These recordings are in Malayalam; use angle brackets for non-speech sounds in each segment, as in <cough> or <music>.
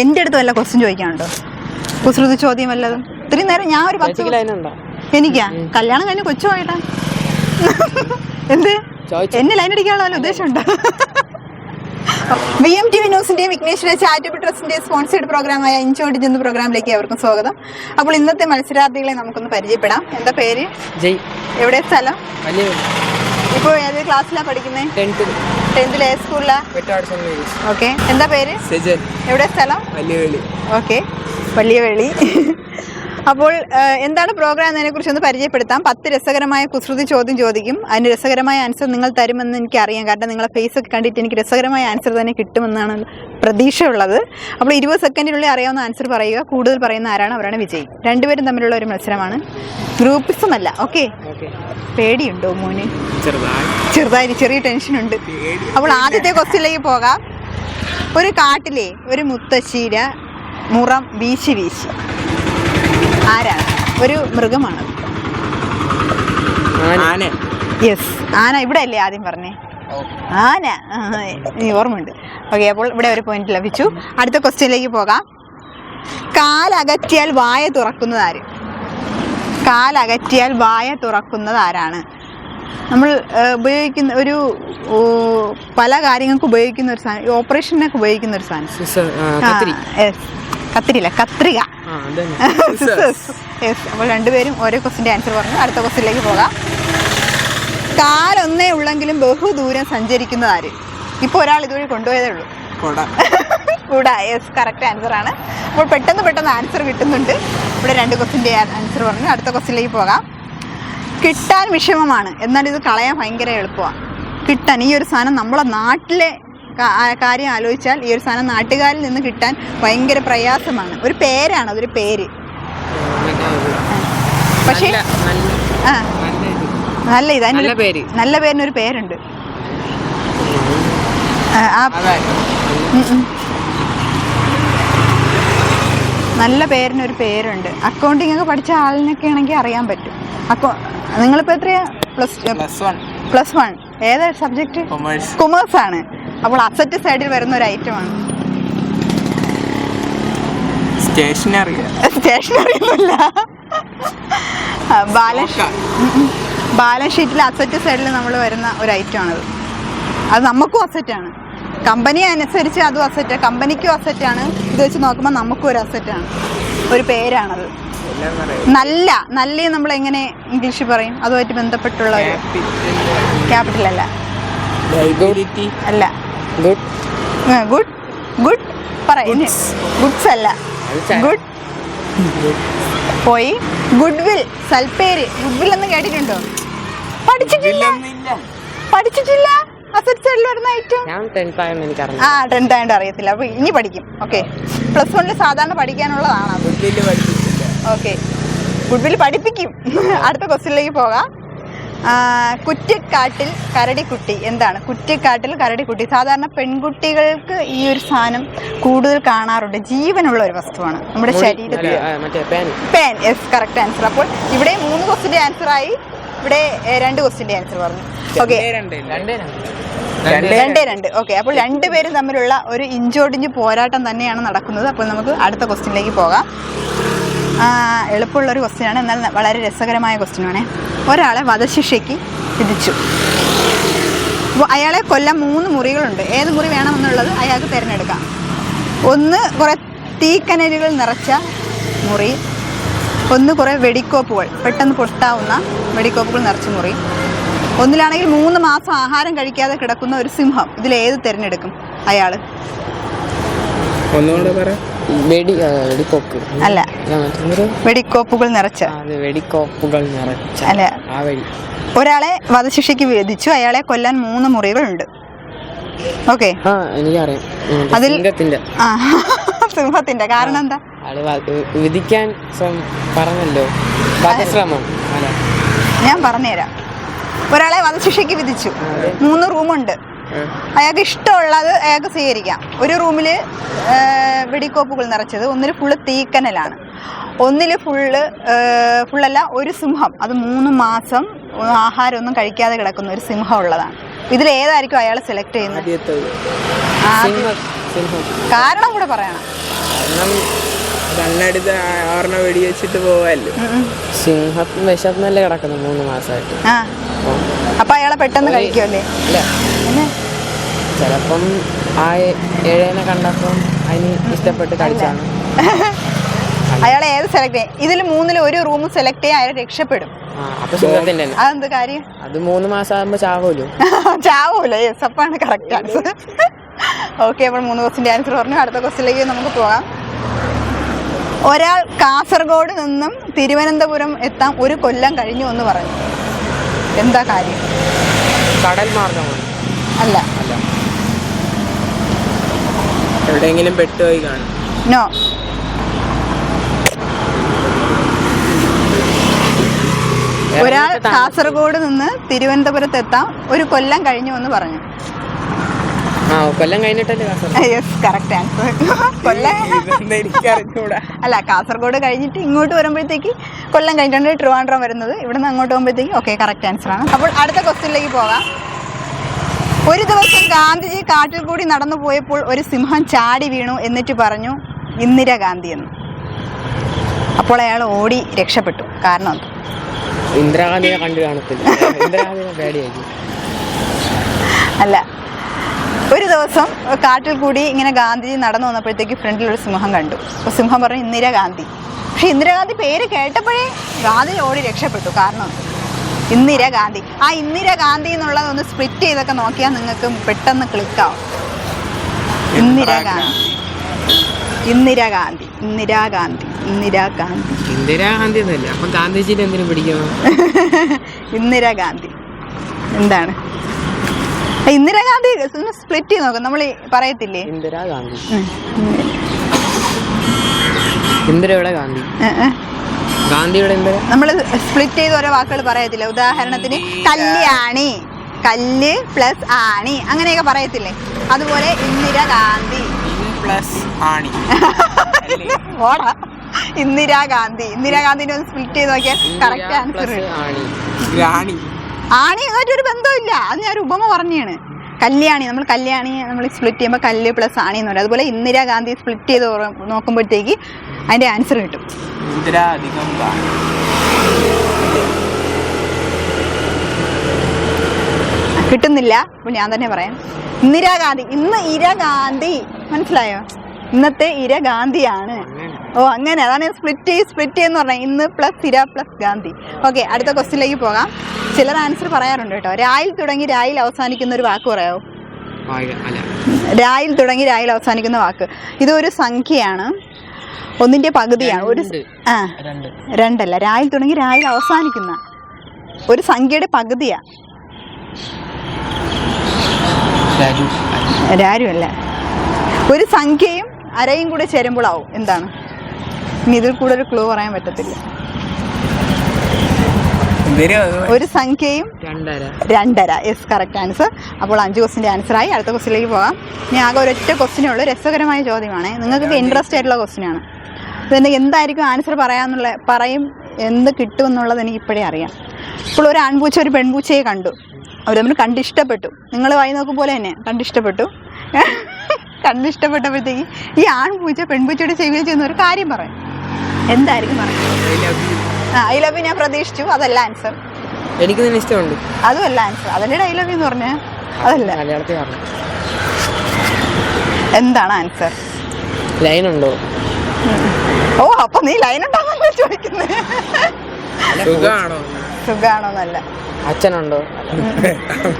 എന്റെ അടുത്ത് വല്ല ക്വസ്റ്റ്യൻ ചോദിക്കാനുണ്ടോ? കുസൃതി ചോദ്യം വല്ലതും? ഇത്രയും നേരം ഞാൻ ഒരു പത്ത് എനിക്കാ? കല്യാണം കഴിഞ്ഞ് കൊച്ചു പോയിട്ടാ എന്ത്? എന്നെ ലൈൻ അടിക്കാനുള്ള ഉദ്ദേശമുണ്ടോ? ബി എം ടി വി ന്യൂസിന്റെയും വിഘ്നേശ്വര ചാരിറ്റബിൾ ട്രസ്റ്റിന്റെ സ്പോൺസേഡ് പ്രോഗ്രാമായ ഇൻചോടി ചെന്ന് പ്രോഗ്രാമിലേക്ക് അവർക്കും സ്വാഗതം. അപ്പോൾ ഇന്നത്തെ മത്സരാർത്ഥികളെ നമുക്കൊന്ന് പരിചയപ്പെടാം. എന്താ പേര്? ജയ്. എവിടെ സ്ഥലം? ഇപ്പോൾ ഏത് ക്ലാസ്സിലാണ് പഠിക്കുന്നത് ടെൻത്തിൽ സ്കൂളിലാ ഓക്കെ എന്താ പേര്? എവിടെ സ്ഥലം? വലിയ വെളി ഓക്കെ വലിയ വെളി അപ്പോൾ എന്താണ് പ്രോഗ്രാം എന്നതിനെ കുറിച്ച് ഒന്ന് പരിചയപ്പെടുത്താം. പത്ത് രസകരമായ കുസൃതി ചോദ്യം ചോദിക്കും. അതിന് രസകരമായ ആൻസർ നിങ്ങൾ തരുമെന്ന് എനിക്ക് അറിയാം കാരണം നിങ്ങളെ ഫേസ് ഒക്കെ കണ്ടിട്ട് എനിക്ക് രസകരമായ ആൻസർ തന്നെ കിട്ടുമെന്നാണ് പ്രതീക്ഷയുള്ളത്. അപ്പോൾ ഇരുപത് സെക്കൻഡിനുള്ളിൽ അറിയാവുന്ന ആൻസർ പറയുക. കൂടുതൽ പറയുന്ന ആരാണ്? അവരാണ് വിജയി. രണ്ടുപേരും തമ്മിലുള്ള ഒരു മത്സരമാണ്. ഗ്രൂപ്പിസം അല്ല. ഓക്കെ പേടിയുണ്ടോ മോന്? ചെറുതായി. ചെറുതായി ചെറിയ ടെൻഷൻ ഉണ്ട്. അപ്പോൾ ആദ്യത്തെ ക്വസ്റ്റ്യനിലേക്ക് പോകാം. ഒരു കാട്ടിലെ ഒരു മുത്തശ്ശീര മുറം വീശി വീശി. ആരാണ് ഒരു മൃഗമാണ്. ആന. യെസ് ആന ഇവിടെ അല്ലേ ആദ്യം പറഞ്ഞേ? ആന. ഓർമ്മയുണ്ട്. ഓക്കെ അപ്പോൾ ഇവിടെ ഒരു പോയിന്റ് ലഭിച്ചു. അടുത്ത ക്വസ്റ്റ്യനിലേക്ക് പോകാം. കാലകറ്റിയാൽ വായ തുറക്കുന്നത് ആര്? കാലകറ്റിയാൽ വായ തുറക്കുന്നത് ആരാണ്? നമ്മൾ ഉപയോഗിക്കുന്ന ഒരു പല കാര്യങ്ങൾക്ക് ഉപയോഗിക്കുന്ന ഒരു സാധനം ഓപ്പറേഷനൊക്കെ ഉപയോഗിക്കുന്ന ഒരു സാധനം. കത്തിരില്ല കത്രിക. <laughs> അപ്പോൾ രണ്ടുപേരും ഓരോ ക്വസ്റ്റിന്റെ ആൻസർ പറഞ്ഞു. അടുത്ത ക്വസ്റ്റിലേക്ക് പോകാം. കാലൊന്നേ ഉള്ളെങ്കിലും ബഹുദൂരം സഞ്ചരിക്കുന്നത് ആര്? ഇപ്പോൾ ഒരാൾ ഇതുവഴി കൊണ്ടുപോയതേ ഉള്ളൂ. കൊട. യെസ് കറക്റ്റ് ആൻസർ ആണ്. അപ്പോൾ പെട്ടെന്ന് പെട്ടെന്ന് ആൻസർ കിട്ടുന്നുണ്ട്. ഇവിടെ രണ്ട് ക്വസ്റ്റിന്റെ ആൻസർ പറഞ്ഞു. അടുത്ത ക്വസ്റ്റിലേക്ക് പോകാം. കിട്ടാൻ വിഷമമാണ്. എന്നാൽ ഇത് കളയാൻ ഭയങ്കര എളുപ്പമാണ്. കിട്ടാൻ ഈ ഒരു സാധനം നമ്മളെ നാട്ടിലെ കാര്യം ആലോചിച്ചാൽ ഈ ഒരു സാധനം നാട്ടുകാരിൽ നിന്ന് കിട്ടാൻ ഭയങ്കര പ്രയാസമാണ്. ഒരു പേരാണ് അതൊരു പേര്. പക്ഷേ ആ. നല്ല ഇത്. നല്ല പേരിനൊരു പേരുണ്ട്. നല്ല പേരിനൊരു പേരുണ്ട്. അക്കൗണ്ടിങ് ഒക്കെ പഠിച്ച ആളിനൊക്കെ ആണെങ്കിൽ അറിയാൻ പറ്റും. അക്കൗ നിങ്ങളിപ്പോൾ എത്രയാ? Plus plus one. Plus one. ഏതാ സബ്ജക്റ്റ് കൊമേഴ്സ്. കൊമേഴ്സ് ആണ് അപ്പോൾ അസറ്റ് സൈഡിൽ വരുന്ന ഒരു ഐറ്റമാണ് സ്റ്റേഷനറി. സ്റ്റേഷനറി ഒന്നുമില്ല ബാലൻസ് ഷീറ്റിൽ അസറ്റ് സൈഡിൽ നമ്മൾ വരുന്ന ഒരു ഐറ്റമാണത് അത് നമുക്കും അസറ്റാണ് കമ്പനി അനുസരിച്ച് അതും അസറ്റ് കമ്പനിക്കും അസറ്റാണ് ഇത് വെച്ച് നോക്കുമ്പോൾ നമുക്കും ഒരു അസറ്റാണ് ഒരു പേരാണത്. നല്ല നല്ല നമ്മൾ എങ്ങനെ ഇംഗ്ലീഷ് പറയും? അതുമായിട്ട് ബന്ധപ്പെട്ടുള്ള ഒരു ക്യാപിറ്റൽ അല്ല. അല്ല. ഗുഡ് ഗുഡ് ഗുഡ് പറയുന്നു ഗുഡ്സ് അല്ല ഗുഡ് പോയി. ഗുഡ് വിൽ സൽപ്പേര്. ഗുഡ് വിൽ എന്ന് കേട്ടിട്ടുണ്ടോ? പഠിച്ചിട്ടില്ല. പഠിച്ചിട്ടില്ല. ആ ടെൻത്ത് ആയതുകൊണ്ട് അറിയത്തില്ല. അപ്പൊ ഇനി പഠിക്കും. ഓക്കെ പ്ലസ് വണ്ണിൽ സാധാരണ പഠിക്കാനുള്ളതാണ് ഓക്കെ ഗുഡ് വിൽ പഠിപ്പിക്കും. അടുത്ത ക്വസ്റ്റ്യനിലേക്ക് പോകാം. കുറ്റിക്കാട്ടിൽ കരടിക്കുട്ടി എന്താണ്? കുറ്റിക്കാട്ടിൽ കരടിക്കുട്ടി. സാധാരണ പെൺകുട്ടികൾക്ക് ഈ ഒരു സാധനം കൂടുതൽ കാണാറുണ്ട്. ജീവനുള്ള ഒരു വസ്തുവാണ്. നമ്മുടെ ശരീരത്തിൽ. പേൻ പേൻ യെസ് കറക്റ്റ് ആൻസർ അപ്പോൾ ഇവിടെ മൂന്ന് ക്വസ്റ്റിന്റെ ആൻസർ ആയി. ഇവിടെ രണ്ട് ക്വസ്റ്റിന്റെ ആൻസർ പറഞ്ഞു. ഓക്കെ രണ്ടേ രണ്ട് രണ്ടേ രണ്ട്. ഓക്കെ അപ്പോൾ രണ്ടുപേരും തമ്മിലുള്ള ഒരു ഇഞ്ചോടിഞ്ച് പോരാട്ടം തന്നെയാണ് നടക്കുന്നത്. അപ്പോൾ നമുക്ക് അടുത്ത ക്വസ്റ്റിനിലേക്ക് പോകാം. ആ, എളുപ്പമുള്ള ഒരു ക്വസ്റ്റ്യനാണ് എന്നാൽ വളരെ രസകരമായ ക്വസ്റ്റ്യനാണ് ഒരാളെ വധശിക്ഷയ്ക്ക് വിധിച്ചു. അയാളെ കൊല്ലം മൂന്ന് മുറികളുണ്ട്. ഏത് മുറി വേണമെന്നുള്ളത് അയാൾക്ക് തിരഞ്ഞെടുക്കാം. ഒന്ന് കുറേ തീക്കനലുകൾ നിറച്ച മുറി. ഒന്ന് കുറേ വെടിക്കോപ്പുകൾ പെട്ടെന്ന് പൊട്ടാവുന്ന വെടിക്കോപ്പുകൾ നിറച്ച മുറി. ഒന്നിലാണെങ്കിൽ മൂന്ന് മാസം ആഹാരം കഴിക്കാതെ കിടക്കുന്ന ഒരു സിംഹം. ഇതിൽ ഏത് തിരഞ്ഞെടുക്കും? അയാൾ ഒന്നുകൂടെ പറ. വെടി വെടിക്കോപ്പ്. അല്ല. വെടിക്കോപ്പുകൾ നിറച്ച. വെടിക്കോപ്പുകൾ നിറച്ച. അല്ല. ആ വഴി ഒരാളെ വധശിക്ഷയ്ക്ക് വേദിച്ചു അയാളെ കൊല്ലാൻ മൂന്ന് മുറികൾ ഉണ്ട് ഓക്കെ. ആ എനിക്കറിയാം. അതിൽ- സിംഹത്തിന്റെ. <laughs> കാരണം എന്താ? വിധിക്കാൻ പറഞ്ഞല്ലോ. വധശ്രമം. ഞാൻ പറഞ്ഞുതരാം. ഒരാളെ വധശിക്ഷയ്ക്ക് വിധിച്ചു. മൂന്ന് റൂമുണ്ട്. അയാൾക്ക് ഇഷ്ടമുള്ളത് അയാൾക്ക് സ്വീകരിക്കാം. ഒരു റൂമിൽ വെടിക്കോപ്പുകൾ നിറച്ചത്. ഒന്നിൽ ഫുള്ള് തീക്കനലാണ്. ഒന്നിൽ ഫുള്ള് ഫുള്ളല്ല ഒരു സിംഹം. അത് മൂന്ന് മാസം ആഹാരമൊന്നും കഴിക്കാതെ കിടക്കുന്ന ഒരു സിംഹം ഉള്ളതാണ്. ഇതിൽ ഏതായിരിക്കും അയാൾ സെലക്ട് ചെയ്യുന്നത്? കാരണം കൂടെ പറയണം. പോവാല്ലോ? ഉം, ഉം. സിംഹം വിശന്നല്ലേ കിടക്കുന്നു മൂന്ന് മാസമായിട്ട്. അപ്പം അയാളെ പെട്ടെന്ന് കഴിക്കുമല്ലേ ചിലപ്പം ആ ഏഴേനെ കണ്ടപ്പം അതിന് ഇഷ്ടപ്പെട്ട് കളിച്ചാണ്. അയാളെ ഏത് സെലക്ട് ചെയ്യും? ഇതിൽ മൂന്നിൽ ഒരു റൂം സെലക്ട് ചെയ്യാൻ അയാൾ രക്ഷപ്പെടും. അതെന്ത് കാര്യം? അത് മൂന്ന് മാസം ആകുമ്പോ ചാവൂലോ? <laughs> ചാവൂല? യെസ് അപ്പാണ് കറക്റ്റ് ആൻസർ ഓക്കെ അപ്പോൾ മൂന്ന് ക്വസ്റ്റിന്റെ ആൻസർ പറഞ്ഞു. അടുത്ത ക്വസ്റ്റിലേക്ക് നമുക്ക് പോകാം. ഒരാൾ കാസർഗോഡ് നിന്നും തിരുവനന്തപുരം എത്താൻ ഒരു കൊല്ലം കഴിഞ്ഞു എന്ന് പറഞ്ഞു. എന്താ കാര്യം? കടൽ മാർഗമാണ്. അല്ല. അല്ല. എവിടെയെങ്കിലും പെട്ടുപോയി കാണും. നോ ഒരാൾ കാസർഗോഡ് നിന്ന് തിരുവനന്തപുരത്ത് എത്താം. ഒരു കൊല്ലം കഴിഞ്ഞു എന്ന് പറഞ്ഞു. ആ കൊല്ലം കഴിഞ്ഞിട്ടല്ലേ യെസ് കറക്റ്റ് ആൻസർ കൊല്ലം അല്ല കാസർഗോഡ് കഴിഞ്ഞിട്ട് ഇങ്ങോട്ട് വരുമ്പോഴത്തേക്ക് കൊല്ലം കഴിഞ്ഞിട്ടുണ്ട് ട്രിവാൻഡ്രം വരുന്നത്. ഇവിടെ നിന്ന് അങ്ങോട്ട് പോകുമ്പോഴത്തേക്ക് ഓക്കെ കറക്റ്റ് ആൻസർ ആണ്. അപ്പോൾ അടുത്ത ക്വസ്റ്റ്യനിലേക്ക് പോകാം. ഒരു ദിവസം ഗാന്ധിജി കാട്ടിൽ കൂടി നടന്നു പോയപ്പോൾ ഒരു സിംഹം ചാടി വീണു എന്നിട്ട് പറഞ്ഞു ഇന്ദിരാഗാന്ധി എന്ന്. അപ്പോൾ അയാൾ ഓടി രക്ഷപ്പെട്ടു. കാരണം? ഇന്ദിരാഗാന്ധിയെ കണ്ടു കാണത്തില്ല. അല്ല ഒരു ദിവസം കാട്ടിൽ കൂടി ഇങ്ങനെ ഗാന്ധിജി നടന്നു വന്നപ്പോഴത്തേക്ക് ഫ്രണ്ടിൽ ഒരു സിംഹം കണ്ടു. അപ്പോൾ സിംഹം പറഞ്ഞു ഇന്ദിരാഗാന്ധി. പക്ഷെ ഇന്ദിരാഗാന്ധി പേര് കേട്ടപ്പോഴേ ഗാന്ധി ഓടി രക്ഷപ്പെട്ടു. കാരണം ഇന്ദിരാഗാന്ധി. ആ ഇന്ദിരാഗാന്ധി എന്നുള്ളത് ഒന്ന് സ്പ്ലിറ്റ് ചെയ്തൊക്കെ നോക്കിയാൽ നിങ്ങൾക്ക് പെട്ടെന്ന് ക്ലിക്കാവും ഇന്ദിരാഗാന്ധി. ഇന്ദിരാഗാന്ധി. ഇന്ദിരാഗാന്ധി. ഇന്ദിരാഗാന്ധി. ഇന്ദിരാഗാന്ധി എന്നല്ലേ. അപ്പൊ ഗാന്ധിജിനെ എന്തിനു പിടിക്കണം <laughs> ഇന്ദിരാഗാന്ധി. എന്താണ്? ഇന്ദിരാഗാന്ധി സ്പ്ലിറ്റ് ചെയ്ത് നോക്കാം. നമ്മൾ പറയത്തില്ലേ? ഇന്ദിരാഗാന്ധി. ഇന്ദിരയുടെ ഗാന്ധി. ഗാന്ധിയുടെ നമ്മൾ സ്പ്ലിറ്റ് ചെയ്ത് ഓരോ വാക്കുകൾ പറയത്തില്ല? ഉദാഹരണത്തിന് കല്യാണി കല്ല് പ്ലസ് ആണി അങ്ങനെയൊക്കെ പറയത്തില്ലേ? അതുപോലെ ഇന്ദിര ഗാന്ധി. പ്ലസ് ആണി. ഓടാ ഇന്ദിരാ ഗാന്ധി. ഇന്ദിരാ ഗാന്ധിനെ ഒന്ന് സ്പ്ലിറ്റ് ചെയ്ത് നോക്കിയാൽ കറക്റ്റ് ആൻസർ ആണി റാണി ആണി. ഒരു ബന്ധമില്ല അത് ഞാൻ ഉപമ പറഞ്ഞാണ്. കല്യാണി നമ്മൾ കല്യാണി നമ്മൾ സ്പ്ലിറ്റ് ചെയ്യുമ്പോൾ കല്ല് പ്ലസ് ആണി എന്ന് പറയും. അതുപോലെ ഇന്ദിരാഗാന്ധി സ്പ്ലിറ്റ് ചെയ്ത് നോക്കുമ്പോഴത്തേക്ക് അതിന്റെ ആൻസർ കിട്ടും. കിട്ടുന്നില്ല. അപ്പോൾ ഞാൻ തന്നെ പറയാം. ഇന്ദിരാഗാന്ധി ഇന്ന് ഇരാഗാന്ധി മനസ്സിലായോ? ഇന്നത്തെ ഇര ഗാന്ധിയാണ്. ഓ അങ്ങനെ. അതാണ് സ്പ്ലിറ്റ് സ്പ്ലിറ്റ് ചെയ്യുന്ന പറഞ്ഞാൽ ഇന്ന് പ്ലസ് ഇര പ്ലസ് ഗാന്ധി. ഓക്കെ അടുത്ത ക്വസ്റ്റിലേക്ക് പോകാം. ചിലർ ആൻസർ പറയാറുണ്ട് കേട്ടോ. രായിൽ തുടങ്ങി രായിൽ അവസാനിക്കുന്ന ഒരു വാക്ക് പറയാമോ അല്ല. രായിൽ തുടങ്ങി രായിൽ അവസാനിക്കുന്ന വാക്ക്. ഇതൊരു സംഖ്യയാണ്. ഒന്നിന്റെ പകുതിയാണ്. ഒരു. ആ. രണ്ടല്ല. രായിൽ തുടങ്ങി രായിൽ അവസാനിക്കുന്ന. ഒരു സംഖ്യയുടെ പകുതിയാ. രാജു. രാരുമല്ല ഒരു സംഖ്യയും അരയും കൂടെ ചേരുമ്പോഴാവും എന്താണ്? ഇനി ഇതിൽ കൂടെ ഒരു ക്ലൂ പറയാൻ പറ്റത്തില്ല. ഒരു സംഖ്യയും രണ്ടര. രണ്ടര. യെസ് കറക്റ്റ് ആൻസർ അപ്പോൾ അഞ്ച് ക്വസ്റ്റിന്റെ ആൻസറായി അടുത്ത ക്വസ്റ്റിലേക്ക് പോകാം. ഇനി ആകെ ഒരൊറ്റ ക്വസ്റ്റിനേ ഉള്ളൂ. രസകരമായ ചോദ്യമാണ്. നിങ്ങൾക്ക് ഇൻട്രസ്റ്റ് ആയിട്ടുള്ള ക്വസ്റ്റിനാണ് ഇതിന് എന്തായിരിക്കും ആൻസർ പറയാന്നുള്ള പറയും എന്ത് കിട്ടുമെന്നുള്ളത് എനിക്ക് ഇപ്പോഴേ അറിയാം. ഇപ്പോൾ ഒരു ആൺപൂച്ച ഒരു പെൺപൂച്ചയെ കണ്ടു. അവർ തമ്മിൽ കണ്ടിഷ്ടപ്പെട്ടു. നിങ്ങൾ വായി നോക്കും പോലെ തന്നെ. കണ്ടിഷ്ടപ്പെട്ടു. <laughs> കണ്ടിഷ്ടപ്പെട്ടപ്പോഴത്തേക്ക് ഈ ആൺപൂച്ച പെൺപൂച്ചയുടെ ചെവിയിൽ ചെയ്യുന്ന ഒരു കാര്യം പറയും. എന്തായിരിക്കും ആ ഐ ലവ് ഞാൻ പ്രതീക്ഷിച്ചു. അതല്ല ആൻസർ എനിക്ക് നിന്നെ ഇഷ്ടമുണ്ട്. അതുമല്ല ആൻസർ അതല്ലേ ഐ ലവ് എന്ന് പറഞ്ഞ? അതല്ല. മലയാളത്തിൽ പറഞ്ഞു എന്താണ് ആൻസർ ലൈൻ ഉണ്ടോ ഓ അപ്പൊ നീ ലൈൻ ഉണ്ടാകുന്ന ചോദിക്കുന്നത് സുഖാണോ? സുഖാണോന്നല്ല അച്ഛനുണ്ടോ?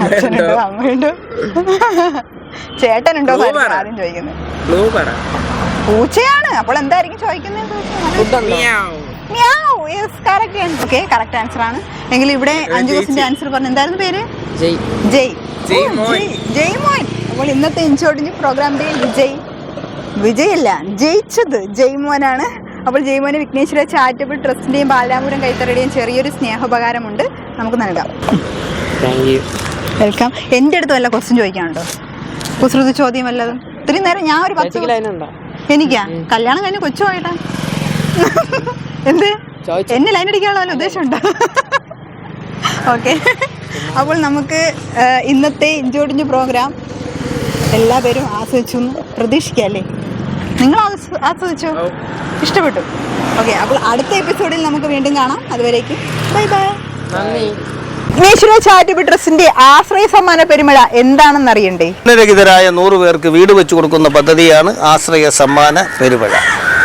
അച്ഛനുണ്ടോ. അമ്മയുണ്ടോ. ചേട്ടനുണ്ടോ ഉണ്ടോ എന്നായിരിക്കും പറ. ആദ്യം ചോദിക്കുന്നത് പൂച്ചയാണ്. അപ്പോൾ എന്തായിരിക്കും ചോദിക്കുന്നത്? ഓക്കെ കറക്റ്റ് ആൻസർ ആണ്. എങ്കിൽ ഇവിടെ അഞ്ചു ക്വസ്റ്റിന്റെ ആൻസർ പറഞ്ഞു എന്തായിരുന്നു പേര്? ജയ്. ജയ്. മോൻ. ജയ്. അപ്പോൾ ഇന്നത്തെ ഇഞ്ചോടിഞ്ച് പ്രോഗ്രാമിന്റെ വിജയ്. വിജയല്ല ജയിച്ചത് ജയ് മോനാണ്. അപ്പോൾ ജയ് മോന് വിഘ്നേശ്വര ചാരിറ്റബിൾ ട്രസ്റ്റിന്റെയും ബാലരാമപുരം കൈത്തറയുടെയും ചെറിയൊരു സ്നേഹോപകാരമുണ്ട്. നമുക്ക് നൽകാം. വെൽക്കം എന്റെ അടുത്ത് വല്ല ക്വസ്റ്റ്യൻ ചോദിക്കാനുണ്ടോ? കുസൃതി ചോദ്യം വല്ലതും? ഇത്രയും നേരം ഞാൻ ഒരു പത്ത് എനിക്കാ? കല്യാണം കഴിഞ്ഞ് കൊച്ചു പോയിട്ടാ. എന്ത്? എന്നെ ലൈൻ അടിക്കാനുള്ള വല്ല ഉദ്ദേശമുണ്ടോ? ഓക്കെ. അപ്പോൾ നമുക്ക് ഇന്നത്തെ ഇഞ്ചോടിഞ്ച് പ്രോഗ്രാം എല്ലാ പേരും ആസ്വദിച്ചു എന്ന് പ്രതീക്ഷിക്കാം അല്ലേ? നിങ്ങൾ ആസ്വദിച്ചു? ആസ്വദിച്ചോ ഇഷ്ടപ്പെട്ടു. ഓക്കെ അപ്പോൾ അടുത്ത എപ്പിസോഡിൽ നമുക്ക് വീണ്ടും കാണാം. അതുവരേക്കും ബൈ ബൈ. നന്ദി. വിഘ്നേശ്വര ചാരിറ്റബിൾ ട്രസ്റ്റിന്റെ ആശ്രയ സമ്മാന പെരുമഴ എന്താണെന്ന് അറിയണ്ടേ? രഹിതരായ നൂറ് പേർക്ക് വീട് വെച്ചു കൊടുക്കുന്ന പദ്ധതിയാണ് ആശ്രയ സമ്മാന പെരുമഴ.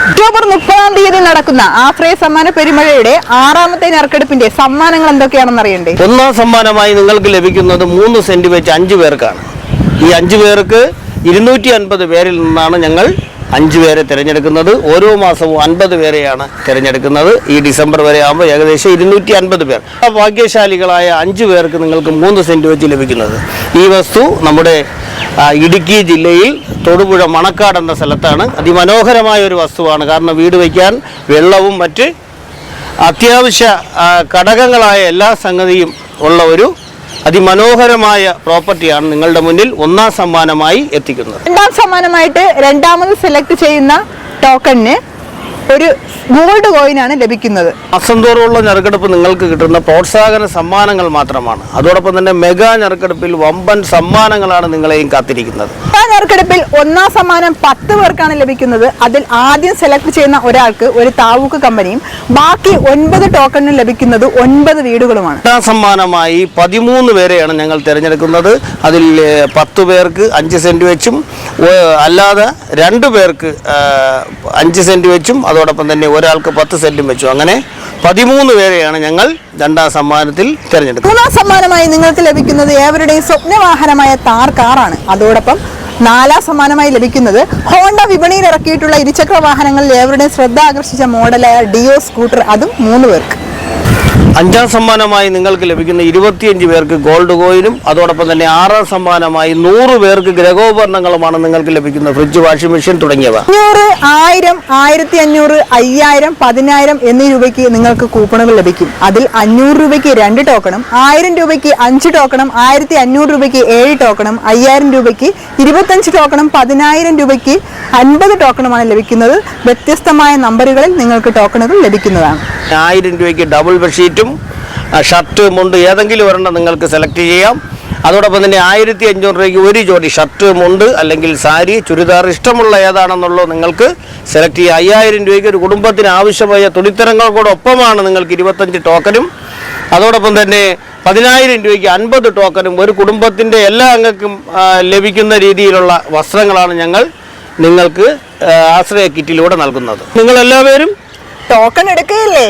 ഒക്ടോബർ മുപ്പതാം തീയതി നടക്കുന്ന ആശ്രയ സമ്മാന പെരുമഴയുടെ ആറാമത്തെ നറുക്കെടുപ്പിന്റെ സമ്മാനങ്ങൾ എന്തൊക്കെയാണെന്ന് അറിയണ്ടേ? ഒന്നാം സമ്മാനമായി നിങ്ങൾക്ക് ലഭിക്കുന്നത് മൂന്ന് സെന്റ് വെച്ച് അഞ്ച് പേർക്കാണ്. ഈ അഞ്ചു പേർക്ക് ഇരുന്നൂറ്റി അൻപത് പേരിൽ നിന്നാണ് ഞങ്ങൾ അഞ്ച് പേരെ തിരഞ്ഞെടുക്കുന്നത് ഓരോ മാസവും അൻപത് പേരെയാണ് തിരഞ്ഞെടുക്കുന്നത്. ഈ ഡിസംബർ വരെ ആകുമ്പോൾ ഏകദേശം ഇരുന്നൂറ്റി അൻപത് പേർ. ആ ഭാഗ്യശാലികളായ അഞ്ച് പേർക്ക് നിങ്ങൾക്ക് മൂന്ന് സെന്റ് വെച്ച് ലഭിക്കുന്നത്. ഈ വസ്തു നമ്മുടെ ഇടുക്കി ജില്ലയിൽ തൊടുപുഴ മണക്കാട് എന്ന സ്ഥലത്താണ്. അതിമനോഹരമായ ഒരു വസ്തുവാണ്. കാരണം വീട് വയ്ക്കാൻ വെള്ളവും മറ്റ് അത്യാവശ്യ ഘടകങ്ങളായ എല്ലാ സംഗതിയും ഉള്ള ഒരു അതിമനോഹരമായ പ്രോപ്പർട്ടിയാണ് നിങ്ങളുടെ മുന്നിൽ ഒന്നാം സമ്മാനമായി എത്തിക്കുന്നത്. രണ്ടാം സമ്മാനമായിട്ട് രണ്ടാമത് സെലക്ട് ചെയ്യുന്ന ടോക്കണിന് ഒരു ഗോൾഡ് കോയിനാണ് ലഭിക്കുന്നത്. മാസം തോറുമുള്ള ഞെറുക്കെടുപ്പ് നിങ്ങൾക്ക് കിട്ടുന്ന പ്രോത്സാഹന സമ്മാനങ്ങൾ മാത്രമാണ്. അതോടൊപ്പം തന്നെ മെഗാ ഞെറുക്കെടുപ്പിൽ വമ്പൻ സമ്മാനങ്ങളാണ് നിങ്ങളെയും കാത്തിരിക്കുന്നത്. മെഗാ ഞെറുക്കെടുപ്പിൽ ഒന്നാം സമ്മാനം പത്ത് പേർക്കാണ് ലഭിക്കുന്നത്. അതിൽ ആദ്യം സെലക്ട് ചെയ്യുന്ന ഒരാൾക്ക് ഒരു താവൂക്ക് കമ്പനിയും ബാക്കി ഒൻപത് ടോക്കണും ലഭിക്കുന്നത് ഒൻപത് വീടുകളുമാണ്. രണ്ടാം സമ്മാനമായി പതിമൂന്ന് പേരെയാണ് ഞങ്ങൾ തിരഞ്ഞെടുക്കുന്നത്. അതിൽ പത്ത് പേർക്ക് അഞ്ച് സെന്റ് വെച്ചും അല്ലാതെ രണ്ടു പേർക്ക് അഞ്ച് സെന്റ് വെച്ചും അതോടൊപ്പം തന്നെ ഒരാൾക്ക് പത്ത് സെറ്റും വെച്ചു. അങ്ങനെ പതിമൂന്ന് പേരെയാണ് ഞങ്ങൾ രണ്ടാം സമ്മാനത്തിൽ തിരഞ്ഞെടുക്കുന്നത് മൂന്നാം സമ്മാനമായി നിങ്ങൾക്ക് ലഭിക്കുന്നത് ഏവരുടെയും സ്വപ്നവാഹനമായ താർ കാറാണ്. അതോടൊപ്പം നാലാം സമ്മാനമായി ലഭിക്കുന്നത് ഹോണ്ട വിപണിയിൽ ഇറക്കിയിട്ടുള്ള ഇരുചക്ര വാഹനങ്ങളിൽ ഏവരുടെയും ശ്രദ്ധ ആകർഷിച്ച മോഡലായ ഡിയോ സ്കൂട്ടർ അതും മൂന്ന് പേർക്ക്. അഞ്ചാം സമ്മാനമായി നിങ്ങൾക്ക് ലഭിക്കുന്ന ഇരുപത്തിയഞ്ച് പേർക്ക് ഗോൾഡ് കോയിനും അതോടൊപ്പം തന്നെ ആറാം സമ്മാനമായി നൂറ് പേർക്ക് ഗ്രഹോപകരണങ്ങളുമാണ് നിങ്ങൾക്ക് ലഭിക്കുന്നത് ഫ്രിഡ്ജ് വാഷിംഗ് മെഷീൻ തുടങ്ങിയവ. അഞ്ഞൂറ് ആയിരം ആയിരത്തി അഞ്ഞൂറ് അയ്യായിരം പതിനായിരം എന്നീ രൂപയ്ക്ക് നിങ്ങൾക്ക് കൂപ്പണുകൾ ലഭിക്കും. അതിൽ അഞ്ഞൂറ് രൂപയ്ക്ക് രണ്ട് ടോക്കണും ആയിരം രൂപയ്ക്ക് അഞ്ച് ടോക്കണും ആയിരത്തി അഞ്ഞൂറ് രൂപയ്ക്ക് ഏഴ് ടോക്കണും അയ്യായിരം രൂപയ്ക്ക് ഇരുപത്തഞ്ച് ടോക്കണും പതിനായിരം രൂപയ്ക്ക് അൻപത് ടോക്കണുമാണ് ലഭിക്കുന്നത്. വ്യത്യസ്തമായ നമ്പറുകളിൽ നിങ്ങൾക്ക് ടോക്കണുകൾ ലഭിക്കുന്നതാണ്. ആയിരം രൂപയ്ക്ക് ഡബിൾ ബെഡ്ഷീറ്റും ആ, ഷർട്ട് മുണ്ട് ഏതെങ്കിലും ഒരെണ്ണം നിങ്ങൾക്ക് സെലക്ട് ചെയ്യാം. അതോടൊപ്പം തന്നെ ആയിരത്തി അഞ്ഞൂറ് രൂപയ്ക്ക് ഒരു ജോഡി ഷർട്ട് മുണ്ട് അല്ലെങ്കിൽ സാരി ചുരിദാർ ഇഷ്ടമുള്ള ഏതാണെന്നുള്ളത് നിങ്ങൾക്ക് സെലക്ട് ചെയ്യാം. അയ്യായിരം രൂപയ്ക്ക് ഒരു കുടുംബത്തിന് ആവശ്യമായ തുണിത്തരങ്ങൾക്കോടൊപ്പമാണ് നിങ്ങൾക്ക് ഇരുപത്തഞ്ച് ടോക്കനും അതോടൊപ്പം തന്നെ പതിനായിരം രൂപയ്ക്ക് അൻപത് ടോക്കനും ഒരു കുടുംബത്തിന്റെ എല്ലാ അംഗക്കും ലഭിക്കുന്ന രീതിയിലുള്ള വസ്ത്രങ്ങളാണ് ഞങ്ങൾ നിങ്ങൾക്ക് ആശ്രയ കിറ്റിലൂടെ നൽകുന്നത്. നിങ്ങൾ എല്ലാവരും ടോക്കൺ എടുക്കുകയല്ലേ